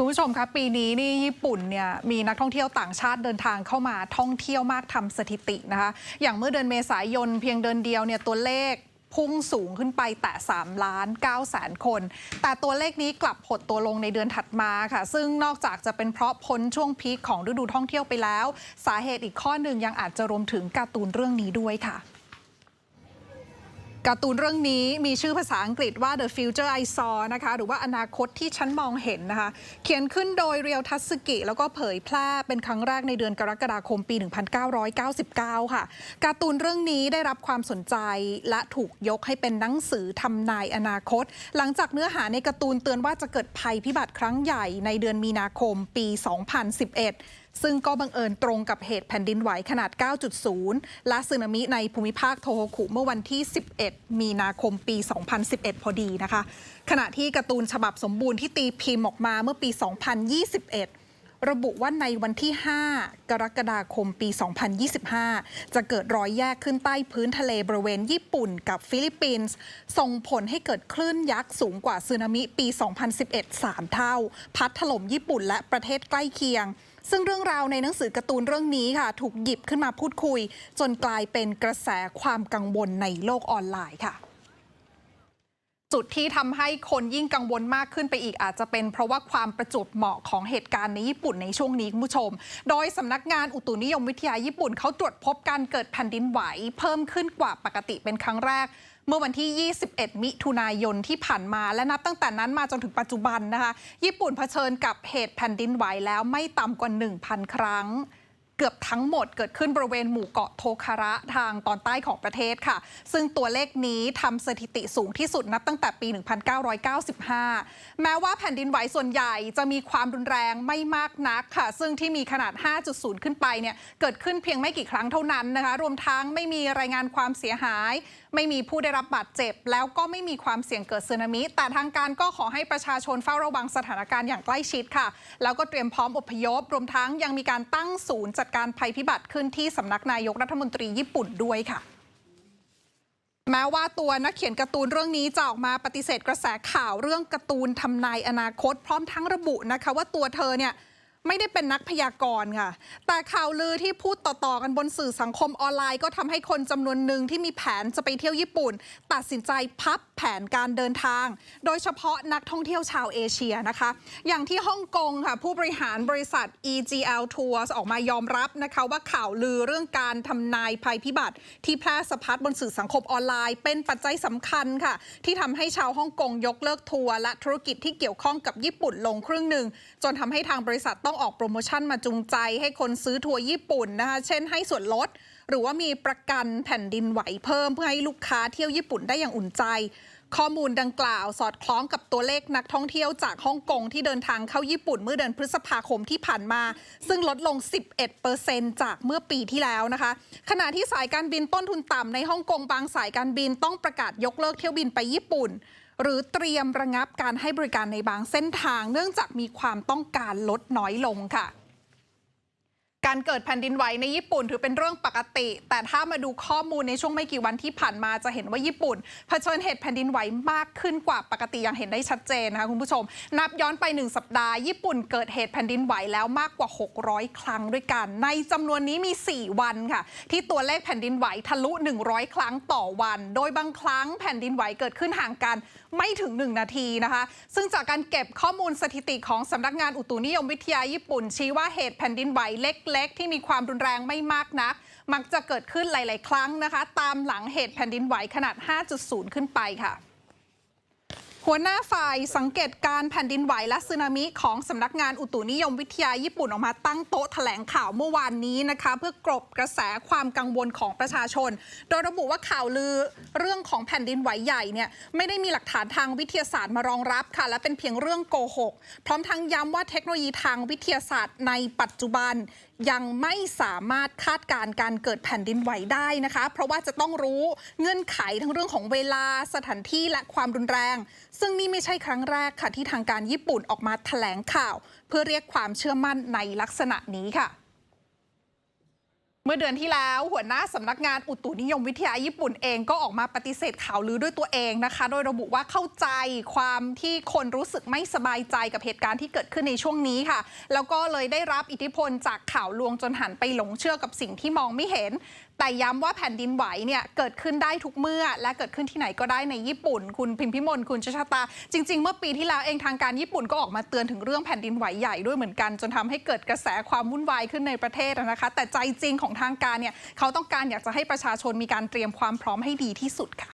คุณผู้ชมคะปีนี้นี่ญี่ปุ่นเนี่ยมีนักท่องเที่ยวต่างชาติเดินทางเข้ามาท่องเที่ยวมากทำสถิตินะคะอย่างเมื่อเดือนเมษายนเพียงเดือนเดียวเนี่ยตัวเลขพุ่งสูงขึ้นไปแต่3ล้าน9แสนคน แต่ตัวเลขนี้กลับหดตัวลงในเดือนถัดมาค่ะ ซึ่งนอกจากจะเป็นเพราะพ้นช่วงพีคของฤดูท่องเที่ยวไปแล้ว สาเหตุอีกข้อหนึ่งยังอาจจะรวมถึงการ์ตูนเรื่องนี้ด้วยค่ะ การ์ตูนเรื่องนี้มีชื่อภาษาอังกฤษว่า The Future I Saw นะคะหรือว่าอนาคตที่ฉันมองเห็นนะคะ เขียนขึ้นโดยเรียวทัสกิ แล้วก็เผยแพร่เป็นครั้งแรกในเดือนกรกฎาคมปี 1999 ค่ะ การ์ตูนเรื่องนี้ได้รับความสนใจและถูกยกให้เป็นหนังสือทำนายอนาคต หลังจากเนื้อหาในการ์ตูนเตือนว่าจะเกิดภัยพิบัติครั้งใหญ่ในเดือนมีนาคมปี 2011 ซึ่งก็บังเอิญตรงกับเหตุแผ่นดินไหวขนาด 9.0 และสึนามิในภูมิภาคโทโฮคุเมื่อวันที่ 11 มีนาคมปี 2011 พอดีนะคะ ขณะที่การ์ตูนฉบับสมบูรณ์ที่ตีพิมพ์ออกมาเมื่อปี 2021ระบุว่าในวันที่ 5 กรกฎาคมปี 2025 จะเกิดรอยแยกขึ้นใต้พื้นทะเลบริเวณญี่ปุ่นกับฟิลิปปินส์ ส่งผลให้เกิดคลื่นยักษ์สูงกว่าสึนามิปี 2011 3 เท่า พัดถล่มญี่ปุ่นและประเทศใกล้เคียง ซึ่งเรื่องราวในหนังสือการ์ตูนเรื่องนี้ค่ะ ถูกหยิบขึ้นมาพูดคุย จนกลายเป็นกระแสความกังวลในโลกออนไลน์ค่ะ จุดที่ทำให้คนยิ่งกังวลมากขึ้นไปอีกอาจจะเป็นเพราะว่าความประจวบเหมาะของเหตุการณ์ในญี่ปุ่นในช่วงนี้คุณผู้ชม โดยสำนักงานอุตุนิยมวิทยาญี่ปุ่นเขาตรวจพบการเกิดแผ่นดินไหว เพิ่มขึ้นกว่าปกติเป็นครั้งแรก เมื่อวันที่ 21 มิถุนายนที่ผ่านมาและนับตั้งแต่นั้นมาจนถึงปัจจุบันนะคะ ญี่ปุ่นเผชิญกับเหตุแผ่นดินไหวแล้วไม่ต่ำกว่า 1,000 ครั้ง เกือบทั้งหมดเกิดขึ้นบริเวณหมู่เกาะโทคาระทางตอนใต้ของประเทศค่ะ ซึ่งตัวเลขนี้ทำสถิติสูงที่สุดนับตั้งแต่ปี 1995 แม้ว่าแผ่นดินไหวส่วนใหญ่จะมีความรุนแรงไม่มากนักค่ะ ซึ่งที่มีขนาด 5.0 ขึ้นไปเนี่ยเกิดขึ้นเพียงไม่กี่ครั้งเท่านั้นนะคะ รวมทั้งไม่มีรายงานความเสียหาย ไม่มีผู้ได้รับบาดเจ็บ แล้วก็ไม่มีความเสี่ยงเกิดสึนามิ แต่ทางการก็ขอให้ประชาชนเฝ้าระวังสถานการณ์อย่างใกล้ชิดค่ะ แล้วก็เตรียมพร้อมอพยพ รวมทั้งยังมีการตั้งศูนย์จัดการภัยพิบัติขึ้นที่สำนักนายกรัฐมนตรีญี่ปุ่นด้วยค่ะแม้ว่าตัวนักเขียนการ์ตูนเรื่องนี้จะออกมาปฏิเสธกระแสข่าวเรื่องการ์ตูนทำนายอนาคต พร้อมทั้งระบุนะคะว่าตัวเธอเนี่ย ไม่ได้เป็นนักพยากรณ์ค่ะ แต่ข่าวลือที่พูดต่อๆกันบนสื่อสังคมออนไลน์ ก็ทำให้คนจำนวนหนึ่งที่มีแผนจะไปเที่ยวญี่ปุ่น ตัดสินใจพับแผนการเดินทาง โดยเฉพาะนักท่องเที่ยวชาวเอเชียนะคะ อย่างที่ฮ่องกงค่ะ ผู้บริหารบริษัท EGL Tours ออกมายอมรับนะคะว่าข่าวลือเรื่องการทำนายภัยพิบัติ ที่แพร่สะพัดบนสื่อสังคมออนไลน์ เป็นปัจจัยสำคัญค่ะ ที่ทำให้ชาวฮ่องกงยกเลิกทัวร์และธุรกิจที่เกี่ยวข้องกับญี่ปุ่นลงครึ่งหนึ่งจนทำให้ทางบริษัทต้องออกโปรโมชั่นมาจูงใจให้คนซื้อทัวร์ญี่ปุ่นนะคะ เช่นให้ส่วนลด หรือว่ามีประกันแผ่นดินไหวเพิ่มเพื่อให้ลูกค้าเที่ยวญี่ปุ่นได้อย่างอุ่นใจ ข้อมูลดังกล่าวสอดคล้องกับตัวเลขนักท่องเที่ยวจากฮ่องกงที่เดินทางเข้าญี่ปุ่นเมื่อเดือนพฤษภาคมที่ผ่านมา ซึ่งลดลง 11%จากเมื่อปีที่แล้วนะคะ ขณะที่สายการบินต้นทุนต่ำในฮ่องกงบางสายการบินต้องประกาศยกเลิกเที่ยวบินไปญี่ปุ่น หรือเตรียมระงับการให้บริการในบางเส้นทาง เนื่องจากมีความต้องการลดน้อยลงค่ะ การเกิดแผ่นดินไหวในญี่ปุ่นถือเป็นเรื่องปกติ แต่ถ้ามาดูข้อมูลในช่วงไม่กี่วันที่ผ่านมาจะเห็นว่าญี่ปุ่นเผชิญเหตุแผ่นดินไหวมากขึ้นกว่าปกติอย่างเห็นได้ชัดเจนนะคะคุณผู้ชม นับย้อนไป 1 สัปดาห์ญี่ปุ่นเกิดเหตุแผ่นดินไหวแล้วมากกว่า 600 ครั้งด้วยกัน ในจำนวนนี้มี 4 วันค่ะ ที่ตัวเลขแผ่นดินไหวทะลุ 100 ครั้งต่อวัน โดยบางครั้งแผ่นดินไหวเกิดขึ้นห่างกันไม่ถึง 1 นาทีนะคะ ซึ่งจากการเก็บข้อมูลสถิติของสำนักงานอุตุนิยมวิทยาญี่ปุ่นชี้ว่าเหตุแผ่นดินไหวเล็กๆ ที่มีความรุนแรงไม่มากนัก มักจะเกิดขึ้นหลาย ๆ ครั้งนะคะ ตามหลังเหตุแผ่นดินไหวขนาด 5.0 ขึ้นไปค่ะ หัวหน้าฝ่ายสังเกตการแผ่นดินไหวและสึนามิของสำนักงานอุตุนิยมวิทยาญี่ปุ่นออกมาตั้งโต๊ะแถลงข่าวเมื่อวานนี้นะคะ เพื่อกลบกระแสความกังวลของประชาชน โดยระบุว่าข่าวลือเรื่องของแผ่นดินไหวใหญ่เนี่ยไม่ได้มีหลักฐานทางวิทยาศาสตร์มารองรับค่ะ และเป็นเพียงเรื่องโกหก พร้อมทั้งย้ำว่าเทคโนโลยีทางวิทยาศาสตร์ในปัจจุบันยังไม่สามารถคาดการณ์การเกิดแผ่นดินไหวได้นะคะ เพราะว่าจะต้องรู้เงื่อนไขทั้งเรื่องของเวลาสถานที่และความรุนแรงซึ่งนี่ไม่ใช่ครั้งแรกค่ะที่ทางการญี่ปุ่นออกมาแถลงข่าว เพื่อเรียกความเชื่อมั่นในลักษณะนี้ค่ะเมื่อเดือนที่แล้วหัวหน้าสำนักงานอุตุนิยมวิทยาญี่ปุ่นเองก็ออกมาปฏิเสธข่าวลือด้วยตัวเองนะคะ โดยระบุว่าเข้าใจความที่คนรู้สึกไม่สบายใจกับเหตุการณ์ที่เกิดขึ้นในช่วงนี้ค่ะ แล้วก็เลยได้รับอิทธิพลจากข่าวลวงจนหันไปหลงเชื่อกับสิ่งที่มองไม่เห็น แต่ย้ำว่าแผ่นดินไหวเนี่ยเกิดขึ้นได้ทุกเมื่อ และเกิดขึ้นที่ไหนก็ได้ในญี่ปุ่น คุณพิมพิมลคุณชชาตา จริง ๆ เมื่อปีที่แล้วเองทางการญี่ปุ่นก็ออกมาเตือนถึงเรื่องแผ่นดินไหวใหญ่ด้วยเหมือนกัน จนทำให้เกิดกระแสความวุ่นวายขึ้นในประเทศนะคะ แต่ใจจริงของทางการเนี่ยเขาต้องการอยากจะให้ประชาชนมีการเตรียมความพร้อมให้ดีที่สุดค่ะ